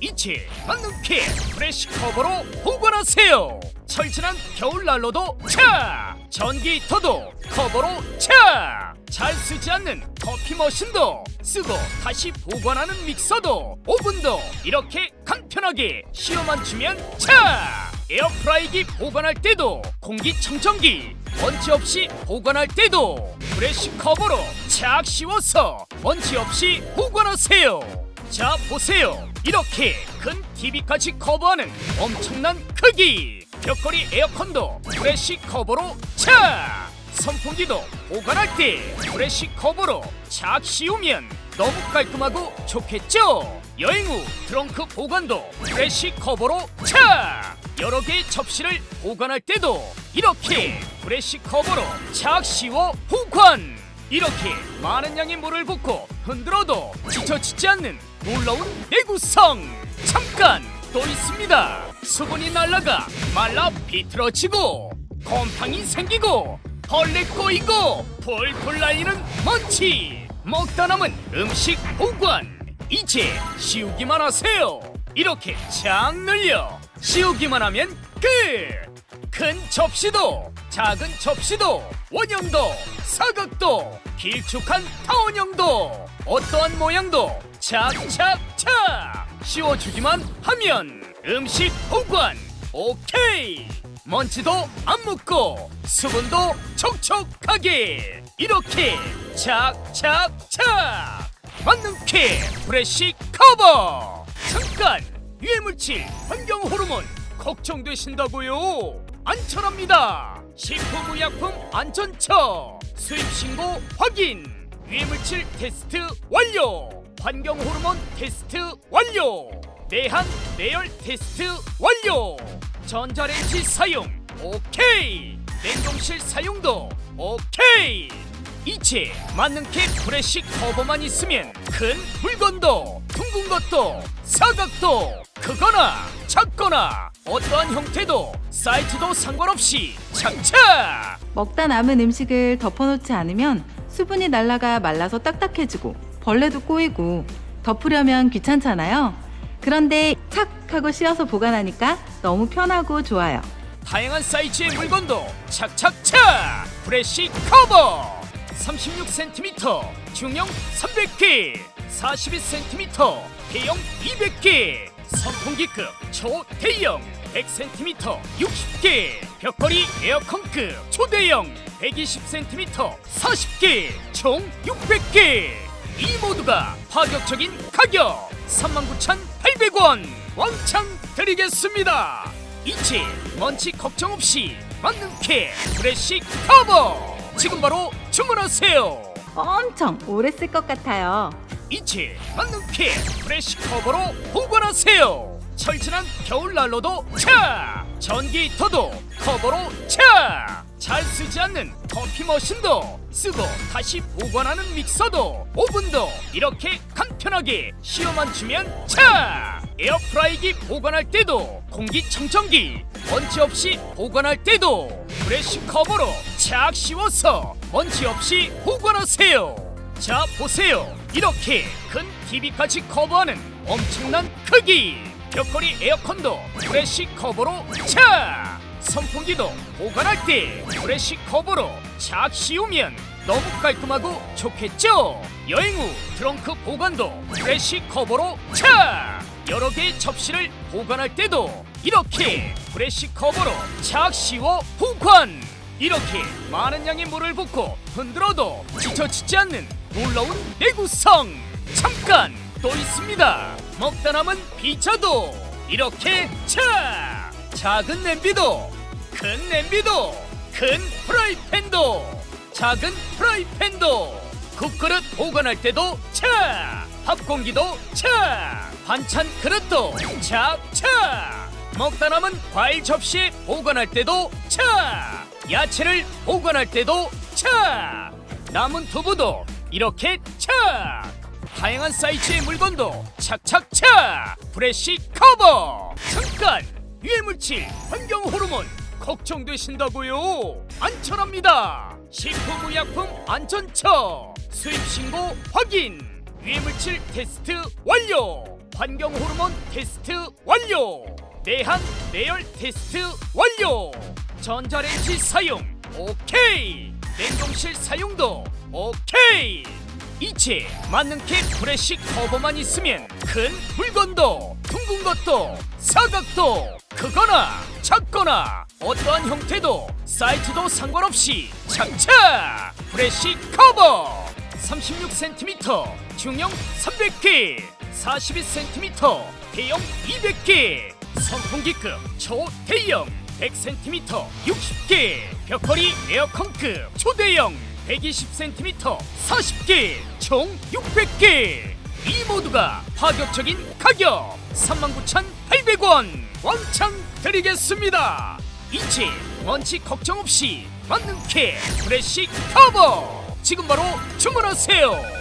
이치 만능키 프레시 커버로 보관하세요. 철진한 겨울 난로도 차! 전기 히터도 커버로 차 잘 쓰지 않는 커피 머신도 쓰고 다시 보관하는 믹서도 오븐도 이렇게 간편하게 시험만 주면 차! 에어프라이기 보관할 때도 공기청정기 먼지 없이 보관할 때도 프레시 커버로 착 씌워서 먼지 없이 보관하세요. 자 보세요 이렇게 큰 TV까지 커버하는 엄청난 크기. 벽걸이 에어컨도 프레시 커버로 차! 선풍기도 보관할 때 프레시 커버로 착 씌우면 너무 깔끔하고 좋겠죠? 여행 후 트렁크 보관도 프레시 커버로 차! 여러 개의 접시를 보관할 때도 이렇게 프레시 커버로 착 씌워 보관! 이렇게 많은 양의 물을 붓고 흔들어도 지쳐지지 않는 놀라운 내구성! 잠깐! 또 있습니다. 수분이 날라가 말라 비틀어지고 곰팡이 생기고 벌레 꼬이고 폴폴 날리는 먼지! 먹다 남은 음식 보관! 이제 씌우기만 하세요. 이렇게 착 늘려 씌우기만 하면 끝! 큰 접시도 작은 접시도 원형도 사각도 길쭉한 타원형도 어떠한 모양도 착착착! 씌워주기만 하면 음식 보관 오케이! 먼지도 안 묻고 수분도 촉촉하게! 이렇게 착착착! 만능캐 프레시 커버! 잠깐 유해물질 환경 호르몬 걱정되신다고요? 안전합니다! 식품의약품 안전처! 수입 신고 확인! 유해물질 테스트 완료 환경 호르몬 테스트 완료! 내한 내열 테스트 완료! 전자레인지 사용 오케이! 냉동실 사용도 오케이! 이체 만능캡 프레시 커버만 있으면 큰 물건도 둥근 것도 사각도 크거나 작거나 어떠한 형태도 사이즈도 상관없이 착착! 먹다 남은 음식을 덮어놓지 않으면 수분이 날아가 말라서 딱딱해지고 벌레도 꼬이고 덮으려면 귀찮잖아요. 그런데 착 하고 씌워서 보관하니까 너무 편하고 좋아요. 다양한 사이즈의 물건도 착착착 프레시 커버 36cm 중형 300개 42cm 대형 200개 선풍기급 초대형 100cm 60개 벽걸이 에어컨급 초대형 120cm 40개 총 600개 이 모두가 파격적인 가격 39,800원 왕창 드리겠습니다. 이치 먼지 걱정 없이 만능캐 프레시 커버! 지금 바로 주문하세요! 엄청 오래 쓸 것 같아요. 이치 만능캐 프레시 커버로 보관하세요! 철진한 겨울 난로도 차! 전기 히터도 커버로 차 잘 쓰지 않는 커피 머신도 쓰고 다시 보관하는 믹서도 오븐도 이렇게 간편하게 시험만 주면 차! 에어프라이기 보관할 때도 공기청정기 먼지 없이 보관할 때도 프레시 커버로 착 씌워서 먼지 없이 보관하세요. 자 보세요. 이렇게 큰 TV까지 커버하는 엄청난 크기! 벽걸이 에어컨도 프레시 커버로 착 선풍기도 보관할 때 프레시 커버로 착 씌우면 너무 깔끔하고 좋겠죠? 여행 후 트렁크 보관도 프레시 커버로 착 여러 개의 접시를 보관할 때도 이렇게 프레시 커버로 착 씌워 보관! 이렇게 많은 양의 물을 붓고 흔들어도 지쳐지지 않는 놀라운 내구성! 잠깐 또 있습니다. 먹다 남은 피자도 이렇게 차! 작은 냄비도 큰 냄비도 큰 프라이팬도 작은 프라이팬도. 국그릇 보관할 때도 차 밥공기도 차 반찬 그릇도 차차. 먹다 남은 과일 접시 보관할 때도 차 야채를 보관할 때도 차. 남은 두부도 이렇게 차. 다양한 사이즈의 물건도 착착착 프레시 커버. 잠깐 유해물질 환경 호르몬 걱정되신다고요 안전합니다 식품의약품 안전처 수입 신고 확인 유해물질 테스트 완료 환경 호르몬 테스트 완료. 내한 내열 테스트 완료. 전자레인지 사용 오케이. 냉동실 사용도 오케이. 이체 만능캡 프레시 커버만 있으면 큰 물건도 둥근 것도 사각도 크거나 작거나 어떠한 형태도 사이즈도 상관없이 착착! 프레시 커버! 36cm 중형 300개 42cm 대형 200개 선풍기급 초대형 100cm 60개 벽걸이 에어컨급 초대형 120cm 40개 총 600개. 이 모두가 파격적인 가격 39,800원 왕창 드리겠습니다. 이치 원칙 걱정 없이 만능 캐 프레시 커버. 지금 바로 주문하세요